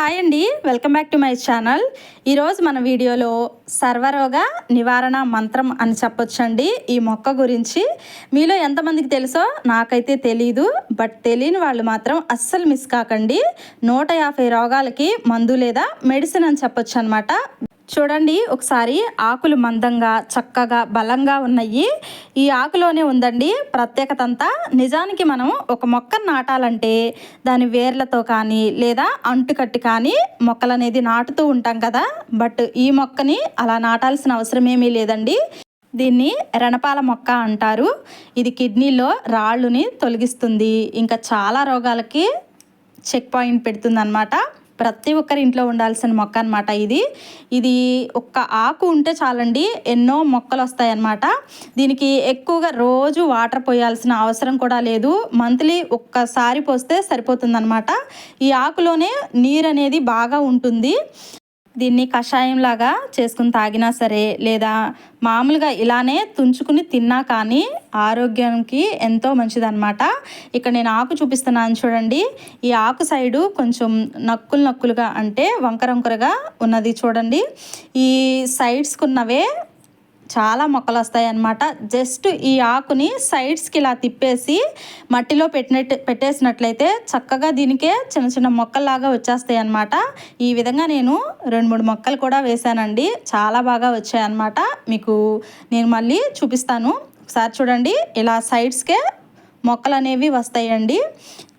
Hi అండి. Welcome back to my channel. ఈరోజు మన వీడియోలో సర్వరోగ నివారణ మంత్రం అని చెప్పొచ్చండి. ఈ మొక్క గురించి మీలో ఎంతమందికి తెలుసో నాకైతే తెలీదు. బట్ తెలియని వాళ్ళు మాత్రం అస్సలు మిస్ కాకండి. నూట యాభై రోగాలకి మందు లేదా మెడిసిన్ అని చెప్పొచ్చు అనమాట చూడండి ఒకసారి ఆకులు మందంగా చక్కగా బలంగా ఉన్నాయి. ఈ ఆకులోనే ఉందండి ప్రత్యేకత అంతా నిజానికి మనం ఒక మొక్కను నాటాలంటే దాని వేర్లతో కానీ లేదా అంటుకట్టి కానీ మొక్కలు అనేది నాటుతూ ఉంటాం కదా. బట్ ఈ మొక్కని అలా నాటాల్సిన అవసరం ఏమీ లేదండి. దీన్ని రణపాల మొక్క అంటారు. ఇది కిడ్నీలో రాళ్ళుని తొలగిస్తుంది. ఇంకా చాలా రోగాలకి చెక్ పాయింట్ పెడుతుంది అనమాట ప్రతి ఒక్కరి ఇంట్లో ఉండాల్సిన మొక్క అనమాట ఇది. ఇది ఒక్క ఆకు ఉంటే చాలండి ఎన్నో మొక్కలు వస్తాయి అన్నమాట. దీనికి ఎక్కువగా రోజు వాటర్ పోయాల్సిన అవసరం కూడా లేదు. మంత్లీ ఒక్కసారి పోస్తే సరిపోతుందన్నమాట. ఈ ఆకులోనే నీరు అనేది బాగా ఉంటుంది. దీన్ని కషాయంలాగా చేసుకుని తాగినా సరే లేదా మామూలుగా ఇలానే తుంచుకుని తిన్నా కానీ ఆరోగ్యానికి ఎంతో మంచిదన్నమాట. ఇక్కడ నేను ఆకు చూపిస్తున్నాను చూడండి. ఈ ఆకు సైడు కొంచెం నక్కులు నక్కులుగా అంటే వంకర వంకరగా ఉన్నది చూడండి. ఈ సైడ్స్కున్నవే చాలా మొక్కలు వస్తాయి అన్నమాట జస్ట్ ఈ ఆకుని సైడ్స్కి ఇలా తిప్పేసి మట్టిలో పెట్టినట్టు పెట్టేసినట్లయితే చక్కగా దీనికే చిన్న చిన్న మొక్కల్లాగా వచ్చేస్తాయి అన్నమాట ఈ విధంగా నేను రెండు మూడు మొక్కలు కూడా వేశానండి. చాలా బాగా వచ్చాయి అన్నమాట మీకు నేను మళ్ళీ చూపిస్తాను. ఒకసారి చూడండి. ఇలా సైడ్స్కే మొక్కలు అనేవి వస్తాయండి.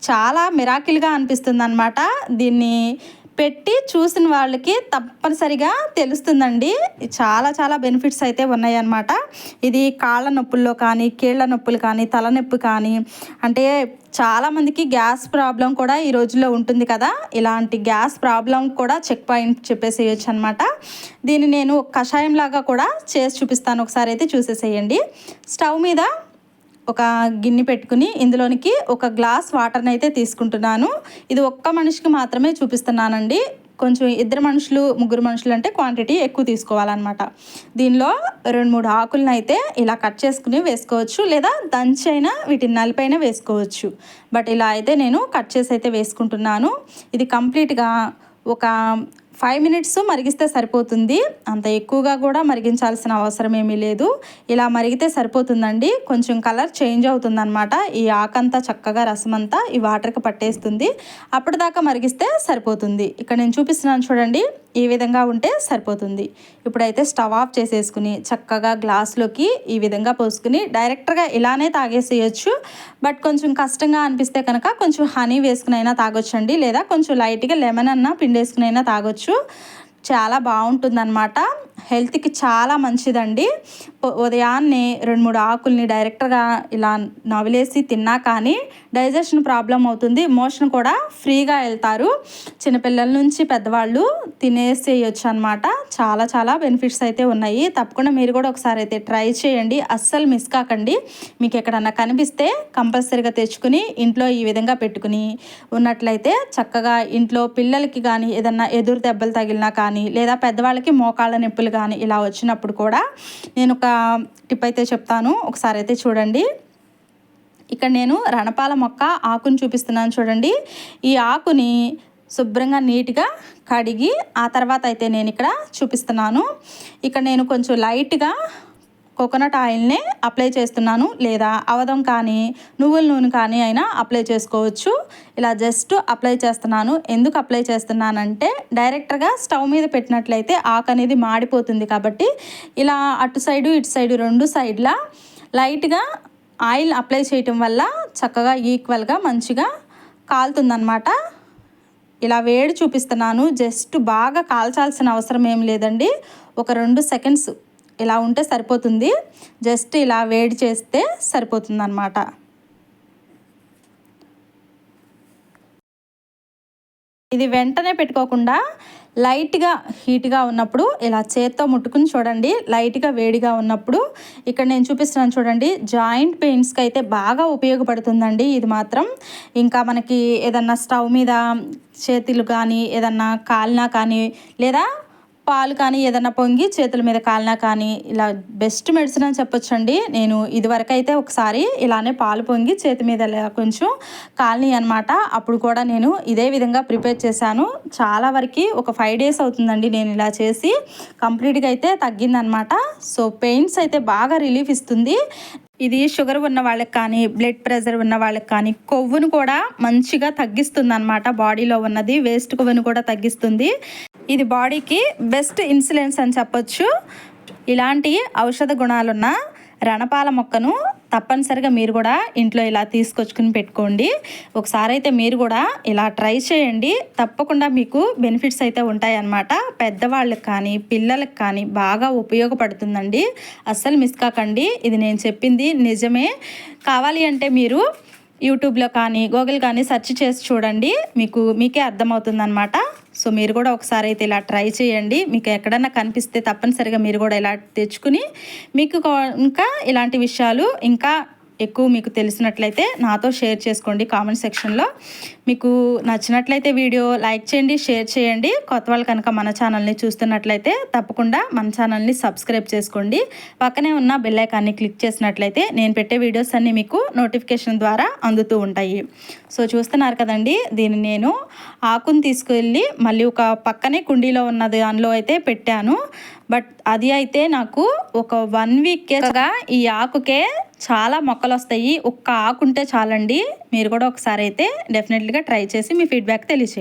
చాలా మిరాకిల్గా అనిపిస్తుంది అనమాట దీన్ని పెట్టి చూసిన వాళ్ళకి తప్పనిసరిగా తెలుస్తుందండి. చాలా చాలా బెనిఫిట్స్ అయితే ఉన్నాయన్నమాట. ఇది కాళ్ళ నొప్పుల్లో కానీ కీళ్ళ నొప్పులు కానీ తలనొప్పి కానీ అంటే చాలామందికి గ్యాస్ ప్రాబ్లం కూడా ఈ రోజుల్లో ఉంటుంది కదా. ఇలాంటి గ్యాస్ ప్రాబ్లం కూడా చెక్ పాయింట్ చెప్పేసేయచ్చు అనమాట దీన్ని నేను కషాయం లాగా కూడా చేసి చూపిస్తాను. ఒకసారి అయితే చూసేసేయండి. స్టవ్ మీద ఒక గిన్నె పెట్టుకుని ఇందులోనికి ఒక గ్లాస్ వాటర్ని అయితే తీసుకుంటున్నాను. ఇది ఒక్క మనిషికి మాత్రమే చూపిస్తున్నానండి. కొంచెం ఇద్దరు మనుషులు ముగ్గురు మనుషులు అంటే క్వాంటిటీ ఎక్కువ తీసుకోవాలన్నమాట. దీనిలో రెండు మూడు ఆకులను అయితే ఇలా కట్ చేసుకుని వేసుకోవచ్చు. లేదా దంచి అయినా వీటిని నలిపైన వేసుకోవచ్చు. బట్ ఇలా అయితే నేను కట్ చేసి అయితే వేసుకుంటున్నాను. ఇది కంప్లీట్గా ఒక ఫైవ్ మినిట్స్ మరిగిస్తే సరిపోతుంది. అంత ఎక్కువగా కూడా మరిగించాల్సిన అవసరం ఏమీ లేదు. ఇలా మరిగితే సరిపోతుందండి. కొంచెం కలర్ చేంజ్ అవుతుందన్నమాట. ఈ ఆకంతా చక్కగా రసం అంతా ఈ వాటర్కి పట్టేస్తుంది. అప్పటిదాకా మరిగిస్తే సరిపోతుంది. ఇక్కడ నేను చూపిస్తున్నాను చూడండి. ఈ విధంగా ఉంటే సరిపోతుంది. ఇప్పుడైతే స్టవ్ ఆఫ్ చేసేసుకుని చక్కగా గ్లాస్లోకి ఈ విధంగా పోసుకుని డైరెక్ట్గా ఇలానే తాగేసేయచ్చు. బట్ కొంచెం కష్టంగా అనిపిస్తే కనుక కొంచెం హనీ వేసుకునైనా తాగొచ్చండి. లేదా కొంచెం లైట్గా లెమన్ అన్న పిండేసుకునైనా తాగొచ్చు. చాలా బాగుంటుందన్నమాట. హెల్త్కి చాలా మంచిదండి. ఉదయాన్నే రెండు మూడు ఆకుల్ని డైరెక్ట్గా ఇలా నవిలేసి తిన్నా కానీ డైజెషన్ ప్రాబ్లం అవుతుంది. మోషన్ కూడా ఫ్రీగా వెళ్తారు చిన్నపిల్లల నుంచి పెద్దవాళ్ళు తినేసేయచ్చు అనమాట చాలా చాలా బెనిఫిట్స్ అయితే ఉన్నాయి. తప్పకుండా మీరు కూడా ఒకసారి అయితే ట్రై చేయండి. అస్సలు మిస్ కాకండి. మీకు ఎక్కడన్నా కనిపిస్తే కంపల్సరీగా తెచ్చుకుని ఇంట్లో ఈ విధంగా పెట్టుకుని ఉన్నట్లయితే చక్కగా ఇంట్లో పిల్లలకి కానీ ఏదన్నా ఎదురు దెబ్బలు తగిలినా కానీ లేదా పెద్దవాళ్ళకి మోకాళ్ళ నొప్పులు కానీ ఇలా వచ్చినప్పుడు కూడా నేను ఒక టిప్ అయితే చెప్తాను. ఒకసారి అయితే చూడండి. ఇక్కడ నేను రణపాల మొక్క ఆకుని చూపిస్తున్నాను చూడండి. ఈ ఆకుని శుభ్రంగా నీట్గా కడిగి ఆ తర్వాత అయితే నేను ఇక్కడ చూపిస్తున్నాను. ఇక్కడ నేను కొంచెం లైట్గా కోకోనట్ ఆయిల్ని అప్లై చేస్తున్నాను. లేదా అవధం కానీ నువ్వుల నూనె కానీ అయినా అప్లై చేసుకోవచ్చు. ఇలా జస్ట్ అప్లై చేస్తున్నాను. ఎందుకు అప్లై చేస్తున్నానంటే డైరెక్ట్గా స్టవ్ మీద పెట్టినట్లయితే ఆకు అనేది మాడిపోతుంది కాబట్టి ఇలా అటు సైడు ఇటు సైడు రెండు సైడ్లా లైట్గా ఆయిల్ అప్లై చేయటం వల్ల చక్కగా ఈక్వల్గా మంచిగా కాలుతుందన్నమాట. ఇలా వేడి చూపిస్తున్నాను. జస్ట్ బాగా కాల్చాల్సిన అవసరం ఏం లేదండి. ఒక రెండు సెకండ్స్ ఇలా ఉంటే సరిపోతుంది. జస్ట్ ఇలా వేడి చేస్తే సరిపోతుంది అన్నమాట ఇది వెంటనే పెట్టుకోకుండా లైట్గా హీట్గా ఉన్నప్పుడు ఇలా చేత్తో ముట్టుకుని చూడండి. లైట్గా వేడిగా ఉన్నప్పుడు ఇక్కడ నేను చూపిస్తున్నాను చూడండి. జాయింట్ పెయిన్స్కి అయితే బాగా ఉపయోగపడుతుందండి ఇది మాత్రం. ఇంకా మనకి ఏదన్నా స్టవ్ మీద చేతులు కానీ ఏదన్నా కాలినా కానీ లేదా పాలు కానీ ఏదైనా పొంగి చేతుల మీద కాలినా కానీ ఇలా బెస్ట్ మెడిసిన్ అని చెప్పొచ్చండి. నేను ఇదివరకు అయితే ఒకసారి ఇలానే పాలు పొంగి చేతి మీద ఇలా కొంచెం కాలనీ అనమాట అప్పుడు కూడా నేను ఇదే విధంగా ప్రిపేర్ చేశాను. చాలా వరకు ఒక ఫైవ్ డేస్ అవుతుందండి నేను ఇలా చేసి. కంప్లీట్గా అయితే తగ్గిందనమాట సో పెయిన్స్ అయితే బాగా రిలీఫ్ ఇస్తుంది. ఇది షుగర్ ఉన్న వాళ్ళకి కానీ బ్లడ్ ప్రెషర్ ఉన్న వాళ్ళకి కానీ కొవ్వును కూడా మంచిగా తగ్గిస్తుంది అనమాట బాడీలో ఉన్నది వేస్ట్ కొవ్వును కూడా తగ్గిస్తుంది. ఇది బాడీకి బెస్ట్ ఇన్సులెన్స్ అని చెప్పొచ్చు. ఇలాంటి ఔషధ గుణాలున్న రణపాల మొక్కను తప్పనిసరిగా మీరు కూడా ఇంట్లో ఇలా తీసుకొచ్చుకుని పెట్టుకోండి. ఒకసారి అయితే మీరు కూడా ఇలా ట్రై చేయండి. తప్పకుండా మీకు బెనిఫిట్స్ అయితే ఉంటాయన్నమాట. పెద్దవాళ్ళకి కానీ పిల్లలకు కానీ బాగా ఉపయోగపడుతుందండి. అస్సలు మిస్ కాకండి. ఇది నేను చెప్పింది నిజమే. కావాలి అంటే మీరు యూట్యూబ్లో కానీ గూగుల్ కానీ సెర్చ్ చేసి చూడండి. మీకు మీకే అర్థమవుతుంది అనమాట సో మీరు కూడా ఒకసారి అయితే ఇలా ట్రై చేయండి. మీకు ఎక్కడన్నా కనిపిస్తే తప్పనిసరిగా మీరు కూడా ఇలా తెచ్చుకుని మీకు ఇంకా ఇలాంటి విషయాలు ఇంకా ఎక్కువ మీకు తెలిసినట్లయితే నాతో షేర్ చేసుకోండి కామెంట్ సెక్షన్లో. మీకు నచ్చినట్లయితే వీడియో లైక్ చేయండి షేర్ చేయండి. కొత్త వాళ్ళు కనుక మన ఛానల్ని చూస్తున్నట్లయితే తప్పకుండా మన ఛానల్ని సబ్స్క్రైబ్ చేసుకోండి. పక్కనే ఉన్న బెల్లైకాన్ని క్లిక్ చేసినట్లయితే నేను పెట్టే వీడియోస్ అన్నీ మీకు నోటిఫికేషన్ ద్వారా అందుతూ ఉంటాయి. సో చూస్తున్నారు కదండి దీన్ని నేను ఆకును తీసుకెళ్ళి మళ్ళీ ఒక పక్కనే కుండీలో ఉన్న దానిలో అయితే పెట్టాను. బట్ అది అయితే నాకు ఒక వన్ వీక్గా ఈ ఆకుకే చాలా మొక్కలు వస్తాయి ఒక్క ఆకు ఉంటే చాలండి. మీరు కూడా ఒకసారి అయితే డెఫినెట్లీగా ట్రై చేసి మీ ఫీడ్బ్యాక్ తెలియచేయండి